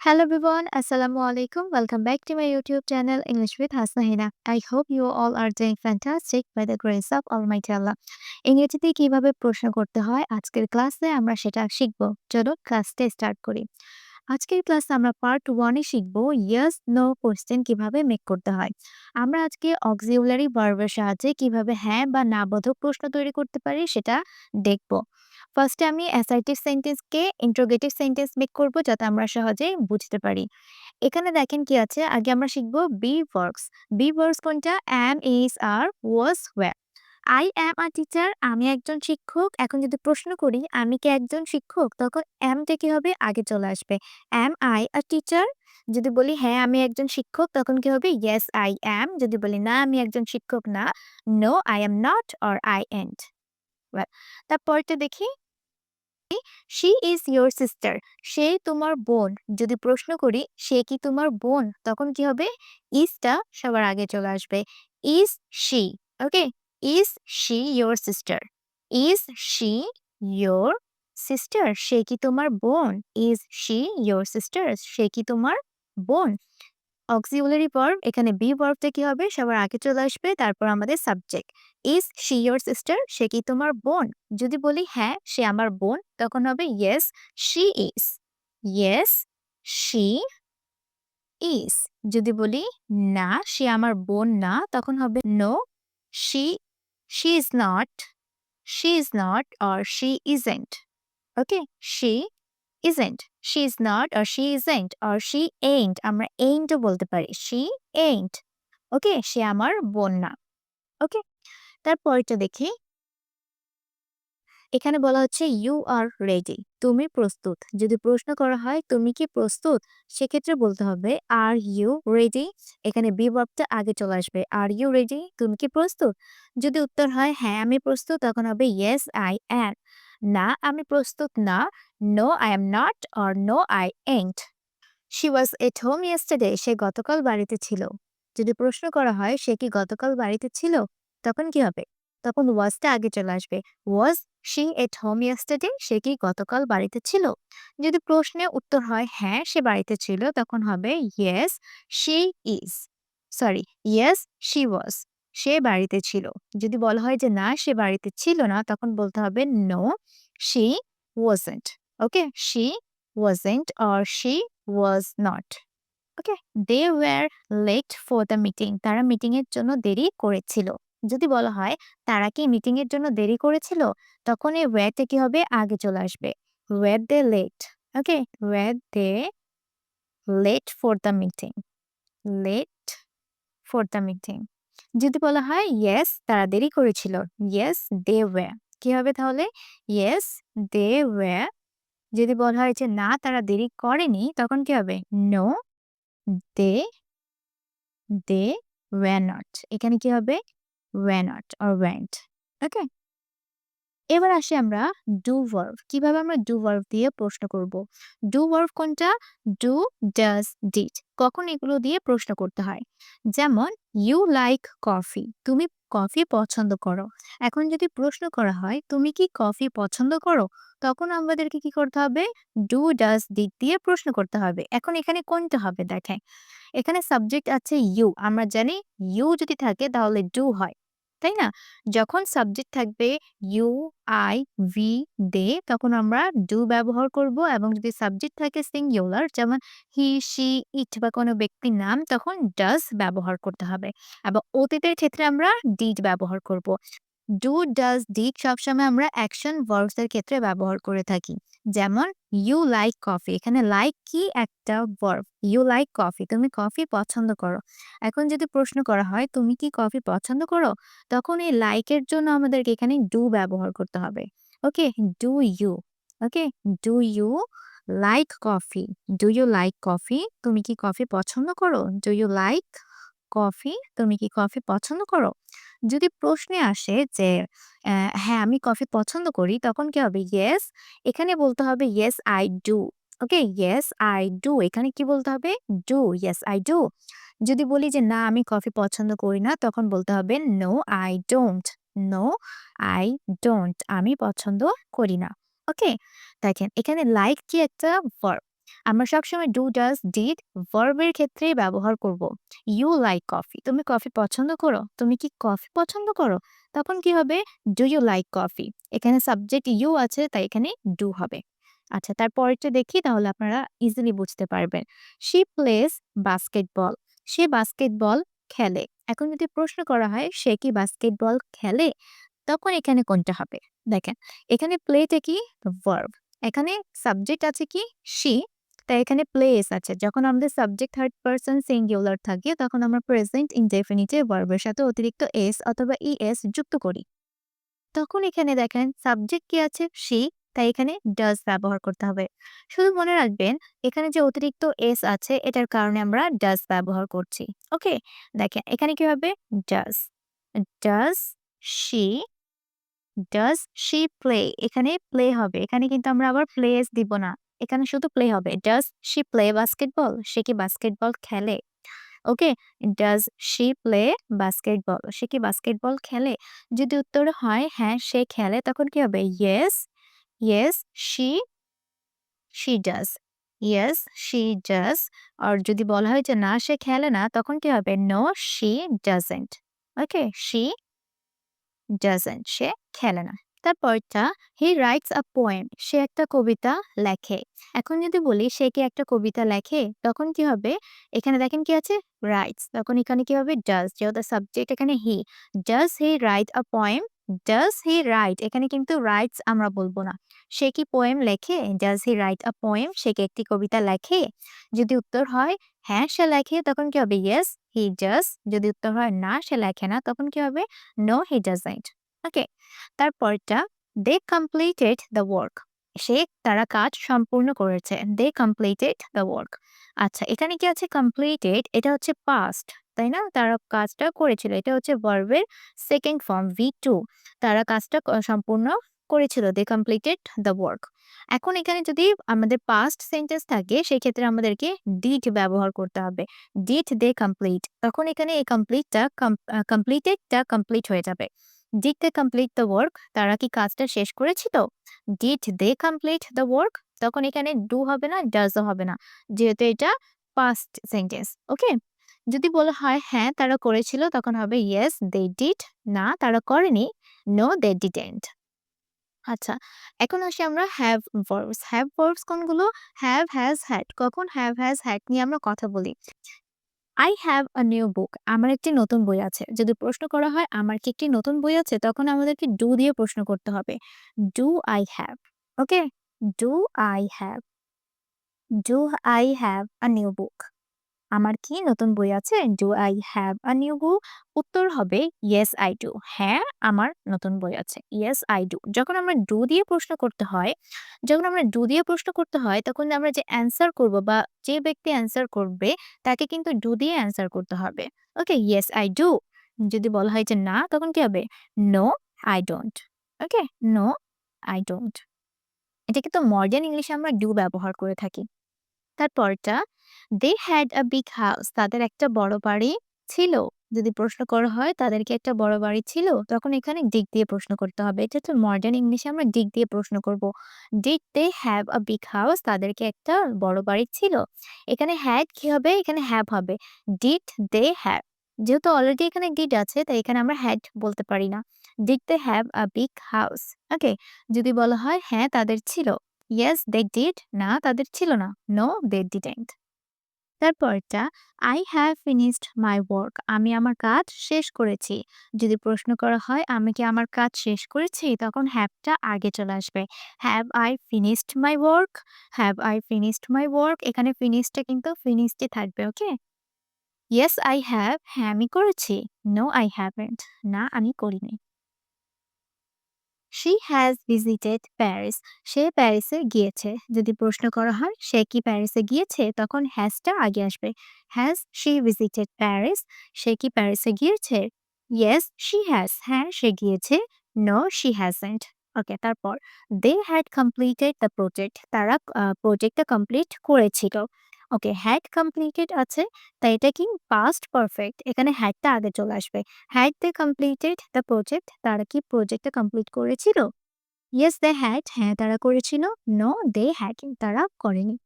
Hello everyone, Assalamu alaikum. Welcome back to my YouTube channel English with Hasnahina. I hope you all are doing fantastic by the grace of Almighty Allah. ইংরেজিতে কীভাবে প্রশ্ন করতে হয় আজকের ক্লাসে আমরা সেটা শিখব চলো ক্লাসটা স্টার্ট করি আজকের ক্লাসে আমরা পার্ট ওয়ানে শিখব ইয়েস নো কোশ্চেন কীভাবে মেক করতে হয় আমরা আজকে অক্সিউলারি ভার্বের সাহায্যে কীভাবে হ্যাঁ বা না বোধক প্রশ্ন তৈরি করতে পারি সেটা দেখব ফার্স্টে আমি অ্যাসাইটিভ সেন্টেন্সকে ইন্ট্রোগেটিভ সেন্টেন্স মেক করব যাতে আমরা সহজেই বুঝতে পারি। এখানে দেখেন কি আছে? আগে আমরা শিখব বি ভার্বস বি ভার্বস কোনটা? Am is are was were I am a teacher আমি একজন শিক্ষক। এখন যদি প্রশ্ন করি, আমি কি একজন শিক্ষক? তখন অ্যামটা কি হবে? আগে চলে আসবে। অ্যাম আই আ টিচার যদি বলি হ্যাঁ আমি একজন শিক্ষক, তখন কি হবে? ইয়েস আই অ্যাম যদি বলি, না, আমি একজন শিক্ষক, না। No I am not or I ain't তারপরটা দেখি। শি ইজ ইয়োর সিস্টার সে তোমার বোন। যদি প্রশ্ন করি, সে কি তোমার বোন? তখন কি হবে? ইজটা সবার আগে চলে আসবে। Is she? Okay? Is she your sister? Is she your sister? সে কি তোমার বোন? Is she your sister? সে কি তোমার বোন? অক্সিউলারি ভার্ব এখানে বি ভার্বটা কি হবে? সবার আগে চলে আসবে, তারপর আমাদের subject is she your sister সে কি তোমার বোন? যদি বলি হ্যাঁ সে আমার বোন, তখন হবে yes she is yes she is যদি বলি, না, সে আমার বোন না, তখন হবে no she she is not she is not or she isn't okay she isn't. She is not, or she isn't, or she ain't. আমরা ain't ও বলতে পারি। She ain't. ওকে সে আমার বোন না। ওকে তারপরটা দেখি। এখানে বলা হচ্ছে ইউ আর রেডি তুমি প্রস্তুত। যদি প্রশ্ন করা হয়, তুমি কি প্রস্তুত? সেক্ষেত্রে বলতে হবে আর ইউ রেডি এখানে বি ভার্বটা আগে চলে আসবে। আর ইউ রেডি তুমি কি প্রস্তুত? যদি উত্তর হয় হ্যাঁ আমি প্রস্তুত। তখন হবে ইয়েস আই অ্যাম না আমি প্রস্তুত না no I am not or no I ain't she was at home yesterday সে গতকাল বাড়িতে ছিল। যদি প্রশ্ন করা হয়, সে কি গতকাল বাড়িতে ছিল? তখন কি হবে? তখন ওয়াজটা আগে চলে আসবে। Was she at home yesterday সে কি গতকাল বাড়িতে ছিল? যদি প্রশ্নে উত্তর হয় হ্যাঁ সে বাড়িতে ছিল, তখন হবে yes she is sorry yes she was সে বাড়িতে ছিল। যদি বলা হয় যে, না, সে বাড়িতে ছিল না, তখন বলতে হবে no she wasn't okay? She wasn't or she was not okay? They were late for the meeting তারা মিটিং এর জন্য দেরি করেছিল। যদি বলা হয়, তারা কি মিটিং এর জন্য দেরি করেছিল? তখন এই ওয়ারটা কি হবে? আগে চলে আসবে। Were they late okay? Were they late for the meeting late for the meeting যদি বলা হয় ইয়েস তারা দেরি করেছিল। ইয়েস দে ওয়ে কি হবে তাহলে? ইয়েস দে ওয়ে যদি বলা হয় যে, না, তারা দেরি করেনি, তখন কি হবে? No they they were not এখানে কি হবে? Were not or weren't okay এবার আসি আমরা ডু ভার্ভ কীভাবে আমরা ডু ভার্ভ দিয়ে প্রশ্ন করব? ডু ভার্ভ কোনটা? ডু ডাজ ডিড কখন এগুলো দিয়ে প্রশ্ন করতে হয়? যেমন ইউ লাইক কফি তুমি কফি পছন্দ করো। এখন যদি প্রশ্ন করা হয়, তুমি কি কফি পছন্দ করো? তখন আমাদেরকে কি করতে হবে? ডু ডাজ ডিড দিয়ে প্রশ্ন করতে হবে। এখন এখানে কোনটা হবে দেখেন। এখানে সাবজেক্ট আছে ইউ আমরা জানি ইউ যদি থাকে তাহলে ডু হয়। তাই না? যখন সাবজেক্ট থাকবে ইউ আই ভি দে তখন আমরা ডু ব্যবহার করব এবং যদি সাবজেক্ট থাকে সিঙ্গুলার যেমন হি সি ইট বা কোনো ব্যক্তির নাম, তখন ডাস ব্যবহার করতে হবে। এবং অতীতের ক্ষেত্রে আমরা ডিড ব্যবহার করব। ডু ডাজ ডিড সবসময় আমরা অ্যাকশন ভার্বস এর ক্ষেত্রে ব্যবহার করে থাকি। যেমন ইউ লাইক কফি এখানে লাইক কি একটা ভার্ব ইউ লাইক কফি তুমি কফি পছন্দ করো। এখন যদি প্রশ্ন করা হয়, তুমি কি কফি পছন্দ করো? তখন এই লাইকের জন্য আমাদেরকে এখানে ডু ব্যবহার করতে হবে। Okay do you okay do you like coffee do you like coffee তুমি কি কফি পছন্দ করো? ডু ইউ লাইক কফি তুমি কি কফি পছন্দ করো? যদি প্রশ্নে আসে যে হ্যাঁ আমি কফি পছন্দ করি তখন কি হবে? ইয়েস এখানে বলতে হবে yes I do okay? Yes I do এখানে কি বলতে হবে? ডু ইয়েস আই ডু যদি বলি যে, না, আমি কফি পছন্দ করি না তখন বলতে হবে no I don't no I don't আমি পছন্দ করি না ওকে? দেখেন, এখানে লাইক কি একটা ভার্ব আমরা সবসময় ডু, ডাজ, ডিড ভার্বের ক্ষেত্রেই ব্যবহার করব। You like coffee. তুমি কফি পছন্দ করো? তুমি কি কফি পছন্দ করো? তখন কি হবে? Do you like coffee? এখানে সাবজেক্ট ইউ আছে তাই এখানে ডু হবে। আচ্ছা তার পরেরটা দেখি তাহলে আপনারা ইজিলি বুঝতে পারবেন। She plays basketball. Say basketball খেলে। এখন যদি প্রশ্ন করা হয় সে কি বাস্কেটবল খেলে? তখন এখানে কোনটা হবে? দেখেন এখানে প্লেটা কি? ভার্ব। এখানে সাবজেক্ট আছে কি? শি। তাই এখানে প্লেস আছে। যখন আমাদের সাবজেক্ট থার্ড পারসন সিঙ্গুলার থাকে, তখন আমরা প্রেজেন্ট ইনডেফিনিটে ভার্বের সাথে অতিরিক্ত এস অথবা ইএস যুক্ত করি। তখন এখানে দেখেন সাবজেক্ট কি আছে? শি। তাই এখানে ডাজ ব্যবহার করতে হবে। শুধু মনে রাখবেন, এখানে যে অতিরিক্ত এস আছে, এটার কারণে আমরা ডাজ ব্যবহার করছি। ওকে? দেখেন, এখানে কি হবে? Does. Does she does she play? এখানে প্লে হবে। এখানে কিন্তু আমরা আবার প্লেস দিব না। এখানে শুধু প্লে হবে। Does she play basketball? সে কি বাস্কেটবল খেলে? Okay? Does she play basketball? সে কি বাস্কেটবল খেলে? যদি উত্তর হয় হ্যাঁ, সে খেলে তখন কি হবে? Yes, yes she she does. Yes she does. আর যদি বলা হয় যে না সে খেলে না তখন কি হবে? No she doesn't. Okay? She doesn't. সে খেলে না। তারপরটা হি রাইটস আ পোয়েম। সে একটা কবিতা লেখে। এখন যদি বলি সে কি একটা কবিতা লেখে? তখন কি হবে? এখানে দেখেন কি আছে? রাইটস। তখন এখানে কি হবে? ডাজ। যেহেতু সাবজেক্ট এখানে he. Does he write a poem? Does he write? এখানে কিন্তু রাইটস আমরা বলব না। সে কি পোয়েম লেখে? Does he write a poem? সে কি একটি কবিতা লেখে? যদি উত্তর হয় হ্যাঁ, সে লেখে তখন কি হবে? Yes he does. যদি উত্তর হয় না সে লেখে না তখন কি হবে? No he doesn't. ওকে? তারপরটা দে কমপ্লিটেড দ্য ওয়ার্ক। সে তারা কাজ সম্পূর্ণ করেছে। They completed the work. আচ্ছা এখানে কি আছে কমপ্লিটেড এটা হচ্ছে পাস্ট। তাই না? তারা কাজটা করেছিল। এটা হচ্ছে ভার্বের সেকেন্ড ফর্ম V2 তারা কাজটা সম্পূর্ণ করেছিল। They completed the work. এখন এখানে যদি আমাদের পাস্ট সেন্টেন্স থাকে, সেক্ষেত্রে আমাদেরকে ডিড ব্যবহার করতে হবে। Did they complete. তখন এখানে এই কমপ্লিটটা কমপ্লিটেডটা কমপ্লিট হয়ে যাবে। Did they complete the work? তারা কি কাজটা শেষ করেছিল? Did they complete the work? তখন এখানে ডু হবে না, ডাজও হবে না। যেহেতু এটা পাস্ট সেন্টেন্স। ওকে? যদি বলা হয় হ্যাঁ, তারা করেছিল তখন হবে ইয়েস দে ডিড। না তারা করেনি। No they didn't. আচ্ছা এখন আসি আমরা হ্যাভ ভার্বস। হ্যাভ ভার্বস কোনগুলো? Have, has, had. কখন হ্যাভ, হ্যাজ, হ্যাড নিয়ে আমরা কথা বলি। I have a new book. আমার একটি নতুন বই আছে। যদি প্রশ্ন করা হয়, আমার কি একটি নতুন বই আছে? তখন আমাদেরকে ডু দিয়ে প্রশ্ন করতে হবে। Do I have? Okay? Do I have? Do I have a new book? আমার কি নতুন বই আছে? Do I have a new book? উত্তর হবে ইয়েস আই ডু। হ্যাঁ, আমার নতুন বই আছে। Yes I do. যখন আমরা ডু দিয়ে প্রশ্ন করতে হয় যখন আমরা ডু দিয়ে প্রশ্ন করতে হয় তখন আমরা যে অ্যান্সার করব বা যে ব্যক্তি অ্যান্সার করবে তাকে কিন্তু ডু দিয়ে অ্যান্সার করতে হবে। ওকে? Yes I do. যদি বলা হয় যে না তখন কি হবে? No I don't. Okay? No I don't. এটা কিন্তু মডার্ন ইংলিশে আমরা ডু ব্যবহার করে থাকি। তারপরটা they had a big house. তাদের একটা বড় বাড়ি ছিল। যদি প্রশ্ন করা হয় তাদেরকে একটা বড় বাড়ি ছিল? তখন এখানে ডিগ দিয়ে প্রশ্ন করতে হবে। এটা হচ্ছে মডার্ন ইংলিশে আমরা ডিগ দিয়ে প্রশ্ন করব। Did they have a big house? তাদেরকে একটা বড় বাড়ি ছিল? এখানে হ্যাড কি হবে? এখানে হ্যাভ হবে। Did they have? যেহেতু অলরেডি এখানে ডিড আছে তাই এখানে আমরা হ্যাড বলতে পারি না। Did they have a big house? Okay? যদি বলা হয় হ্যাঁ, তাদের ছিল। Yes they did. না তাদের ছিল না। No they didn't. তারপরটা I have finished my work. আমি আমার কাজ শেষ করেছি। যদি প্রশ্ন করা হয় আমি কি আমার কাজ শেষ করেছি? তখন হ্যাভটা আগে চলে আসবে। Have I finished my work? Have I finished my work? এখানে ফিনিশডটা কিন্তু ফিনিশডই থাকবে। ওকে? Yes I have. হ্যাঁ, আমি করেছি। No I haven't. না আমি করিনি। She has visited Paris. সে প্যারিসে গিয়েছে। যদি প্রশ্ন করা হয় সে কি প্যারিসে গিয়েছে? তখন হ্যাজটা আগে আসবে। Has she visited Paris? সে কি প্যারিসে গিয়েছে? Yes she has. হ্যাঁ, সে গিয়েছে। No she hasn't. ওকে তারপর they had completed the project. তারা প্রজেক্টটা কমপ্লিট করেছিল। ওকে হ্যাড কমপ্লিটেড আছে তাই এটা কি পাস্ট পারফেক্ট। এখানে হ্যাডটা আগে চলে আসবে। Had they completed the project? তারা কি প্রজেক্টটা কমপ্লিট করেছিল? Yes they had. হ্যাঁ, তারা করেছিল। নো দে হ্যাড তারা করেনি।